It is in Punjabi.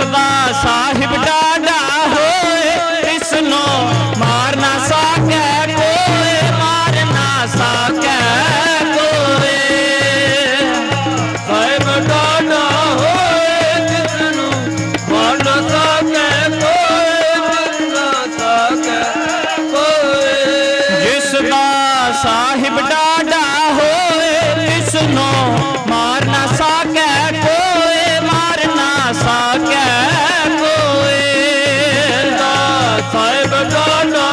ਉਸ ਦਾ ਸਾਹਿਬ ਡਾਡਾ ਹੋਏ ਇਸ ਨੂੰ ਮਾਰ ਨਾ ਸਕੈ ਕੋਏ ਮਾਰ ਨਾ ਸਕੈ ਕੋਏ ਸਾਹਿਬ ਡਾਡਾ ਹੋਏ ਇਸ ਨੂੰ ਮਾਰ ਨਾ ਸਕੈ ਕੋਏ ਮਾਰ ਨਾ ਸਕੈ ਕੋਏ ਜਿਸ ਦਾ ਸਾਹਿਬ ਡਾਡਾ ਹੋਏ ਸਕੈ ਕੋਏ ਦਾ ਸਾਹਿਬ ਡਾਡਾ